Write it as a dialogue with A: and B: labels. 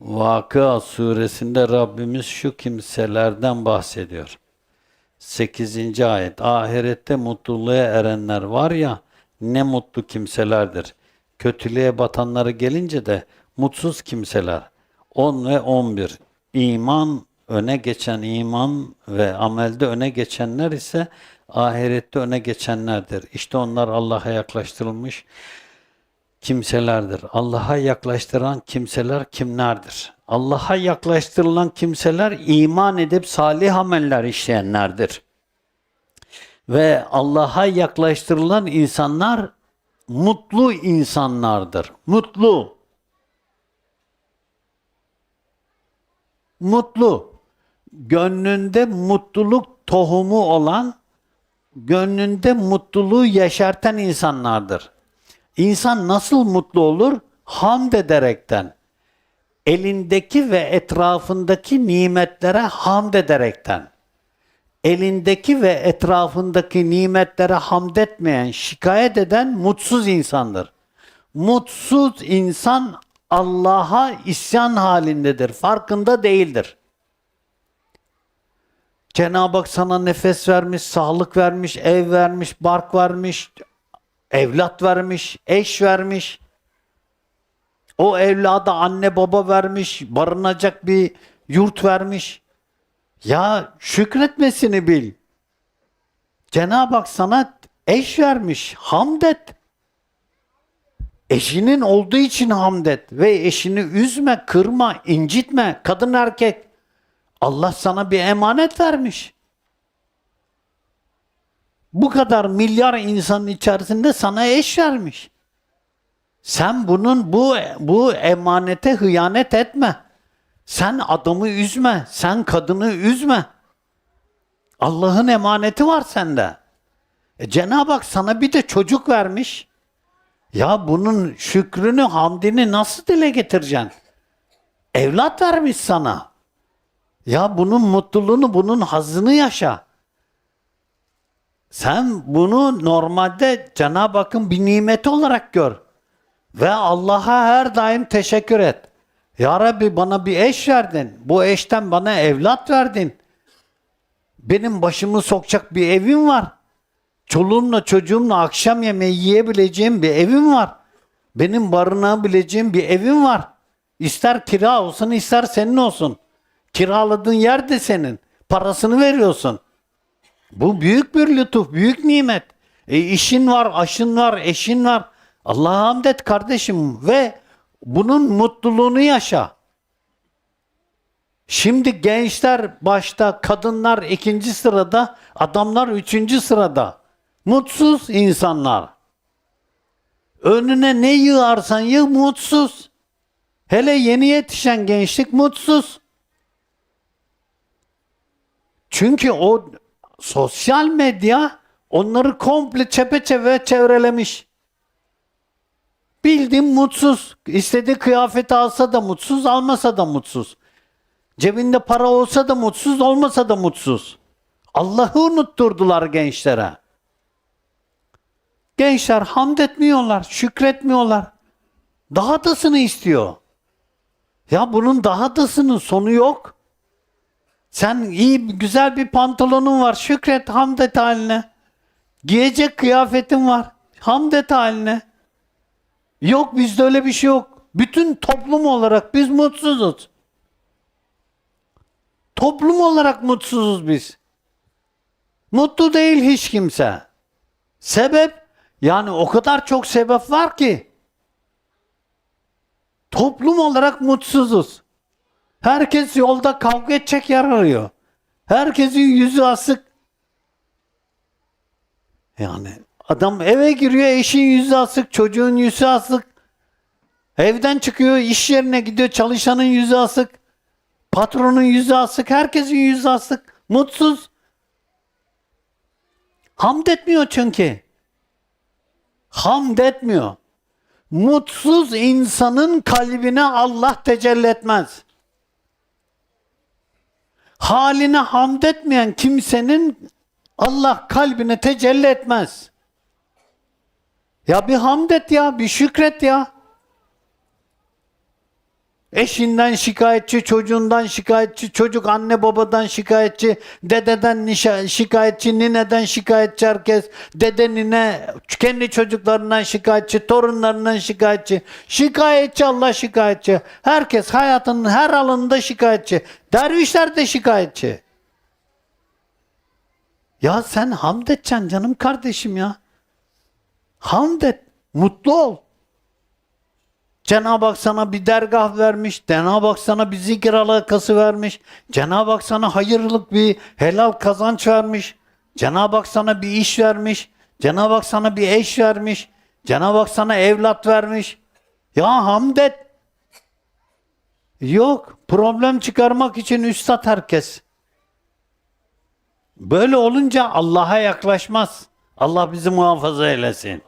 A: Vakıa suresinde Rabbimiz şu kimselerden bahsediyor. 8. ayet. Ahirette mutluluğa erenler var ya ne mutlu kimselerdir. Kötülüğe batanları gelince de mutsuz kimseler. 10 ve 11. İman öne geçen iman ve amelde öne geçenler ise ahirette öne geçenlerdir. İşte onlar Allah'a yaklaştırılmış kimselerdir. Allah'a yaklaştıran kimseler kimlerdir? Allah'a yaklaştırılan kimseler iman edip salih ameller işleyenlerdir. Ve Allah'a yaklaştırılan insanlar mutlu insanlardır. Mutlu. Mutlu. Gönlünde mutluluk tohumu olan, gönlünde mutluluğu yeşerten insanlardır. İnsan nasıl mutlu olur? Hamd ederekten. Elindeki ve etrafındaki nimetlere hamd ederekten. Elindeki ve etrafındaki nimetlere hamd etmeyen, şikayet eden mutsuz insandır. Mutsuz insan Allah'a isyan halindedir. Farkında değildir. Cenab-ı Hak sana nefes vermiş, sağlık vermiş, ev vermiş, bark vermiş, evlat vermiş, eş vermiş. O evlada anne baba vermiş, barınacak bir yurt vermiş. Ya şükretmesini bil. Cenab-ı Hak sana eş vermiş, hamd et. Eşinin olduğu için hamd et ve eşini üzme, kırma, incitme, kadın erkek. Allah sana bir emanet vermiş. Bu kadar milyar insanın içerisinde sana eş vermiş. Sen bunun bu bu emanete hıyanet etme. Sen adamı üzme, sen kadını üzme. Allah'ın emaneti var sende. E, Cenab-ı Hak sana bir de çocuk vermiş. Ya bunun şükrünü, hamdini nasıl dile getireceksin? Evlat vermiş sana. Ya bunun mutluluğunu, bunun hazzını yaşa. Sen bunu normalde Cenab-ı Hakk'ın bir nimeti olarak gör. Ve Allah'a her daim teşekkür et. Ya Rabbi bana bir eş verdin. Bu eşten bana evlat verdin. Benim başımı sokacak bir evim var. Çoluğumla çocuğumla akşam yemeği yiyebileceğim bir evim var. Benim barınabileceğim bir evim var. İster kira olsun ister senin olsun. Kiraladığın yer de senin. Parasını veriyorsun. Bu büyük bir lütuf, büyük nimet. E, işin var, aşın var, eşin var. Allah'a hamd et kardeşim ve bunun mutluluğunu yaşa. Şimdi gençler başta, kadınlar ikinci sırada, adamlar üçüncü sırada. Mutsuz insanlar. Önüne ne yığarsan yığ mutsuz. Hele yeni yetişen gençlik mutsuz. Çünkü o sosyal medya onları komple çepeçeve çevrelemiş. Bildiğin mutsuz. İstediği kıyafeti alsa da mutsuz, almasa da mutsuz. Cebinde para olsa da mutsuz, olmasa da mutsuz. Allah'ı unutturdular gençlere. Gençler hamd etmiyorlar, şükretmiyorlar. Daha dasını istiyor. Ya bunun daha dasının sonu yok. Sen iyi, güzel bir pantolonun var, şükret, hamd et haline. Giyecek kıyafetin var, hamd et haline. Yok bizde öyle bir şey yok. Bütün toplum olarak biz mutsuzuz. Toplum olarak mutsuzuz biz. Mutlu değil hiç kimse. Sebep? Yani o kadar çok sebep var ki. Toplum olarak mutsuzuz. Herkes yolda kavga edecek yer arıyor. Herkesin yüzü asık. Yani adam eve giriyor, eşin yüzü asık, çocuğun yüzü asık. Evden çıkıyor, iş yerine gidiyor, çalışanın yüzü asık. Patronun yüzü asık, herkesin yüzü asık. Mutsuz. Hamd etmiyor çünkü. Hamd etmiyor. Mutsuz insanın kalbine Allah tecelli etmez. Haline hamd etmeyen kimsenin Allah kalbine tecelli etmez. Ya bir hamd et ya, bir şükret ya. Eşinden şikayetçi, çocuğundan şikayetçi, çocuk anne babadan şikayetçi, dededen nişa- şikayetçi, nineden şikayetçi herkes, dede nine kendi çocuklarından şikayetçi, torunlarından şikayetçi. Şikayetçi Allah şikayetçi. Herkes hayatının her alanında şikayetçi. Dervişler de şikayetçi. Ya sen hamd edeceksin canım kardeşim ya. Hamd et. Mutlu ol. Cenab-ı Hak sana bir dergah vermiş. Cenab-ı Hak sana bir zikir alakası vermiş. Cenab-ı Hak sana hayırlık bir helal kazanç vermiş. Cenab-ı Hak sana bir iş vermiş. Cenab-ı Hak sana bir eş vermiş. Cenab-ı Hak sana evlat vermiş. Ya hamd et. Yok. Problem çıkarmak için üstad herkes. Böyle olunca Allah'a yaklaşmaz. Allah bizi muhafaza eylesin.